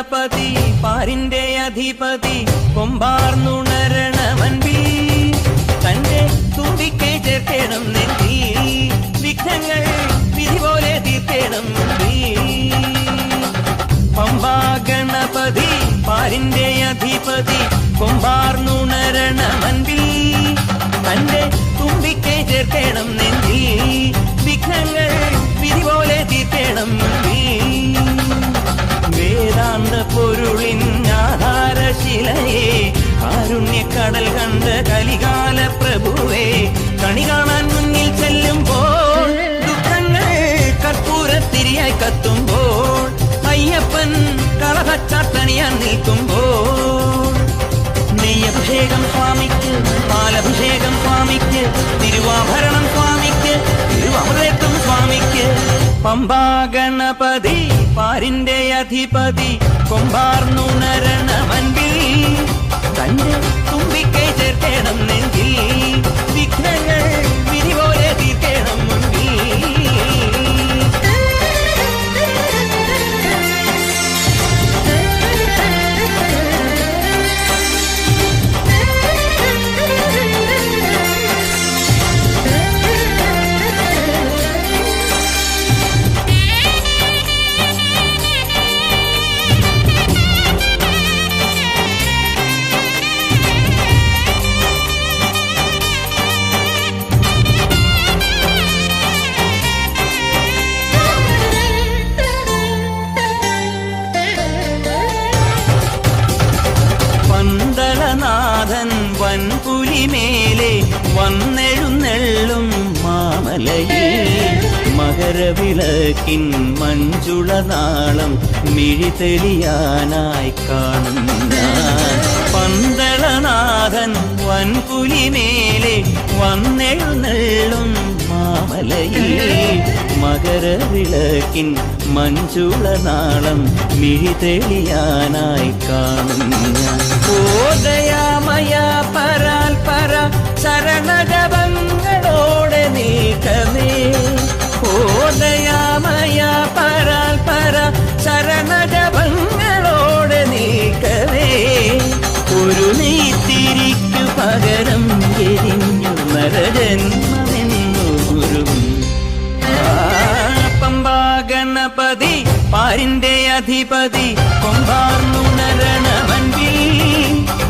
പമ്പാഗണപതി പാരിന്റെ അധിപതി കൊമ്പാർന്നുണരണവൻ കൊമ്പാർന്നുണരണമൻപി തന്റെ തുമ്പിക്കെ ചേർക്കണം നെല്ലി വിഘ്നങ്ങൾ വിധി പോലെ തീർക്കണം പമ്പാ ഗണപതി പാരിന്റെ അധിപതി കൊമ്പാർന്നുണരണമൻപിൽ തന്റെ തുമ്പിക്കെ ചേർക്കണം കലികാല പ്രഭുവേ കണി കാണാൻ മുന്നിൽ ചെല്ലുമ്പോൾ ദുഃഖങ്ങൾ കർപ്പൂരത്തിരിയായി കത്തുമ്പോൾ അയ്യപ്പൻ കളഭച്ചാട്ടണിയാൻ നിൽക്കുമ്പോൾ. നെയ്യഭിഷേകം സ്വാമിക്ക് പാലഭിഷേകം സ്വാമിക്ക് തിരുവാഭരണം സ്വാമിക്ക് തിരുവാമൃതം സ്വാമിക്ക്. പമ്പാഗണപതി പാരിന്റെ അധിപതി കൊമ്പാർന്നുണരണമൻപിൽ വൻപുലിമേലെ വന്നെഴുന്നെള്ളും മാമലയിൽ. മകരവിളക്കിൻ മഞ്ചുള നാളം മിഴിതെളിയാനായി കാണും ഞാൻ പന്തളനാഥൻ വൻപുലിമേലെ വന്നെഴുന്നെള്ളും മാമലയിൽ. മകരവിളക്കിൻ മഞ്ചുള നാളം മിഴിതെളിയാനായി കാണും ഞാൻ പര ശരണജപങ്ങളോടെ നീക്കമേ ഓദയാമയ പരാൽ പര ചരണജപങ്ങളോടെ നീക്കമേ. ഒരു നീത്തിരിക്കു പകരം എരിഞ്ഞു നരജന്മമെന്നു ഗുരുവും പാരിന്റെ അധിപതി കൊമ്പാർന്നുണരണമൻപിൽ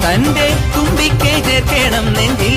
തന്റെ തുമ്പിക്കൈ ചേർക്കണം നെഞ്ചിൽ.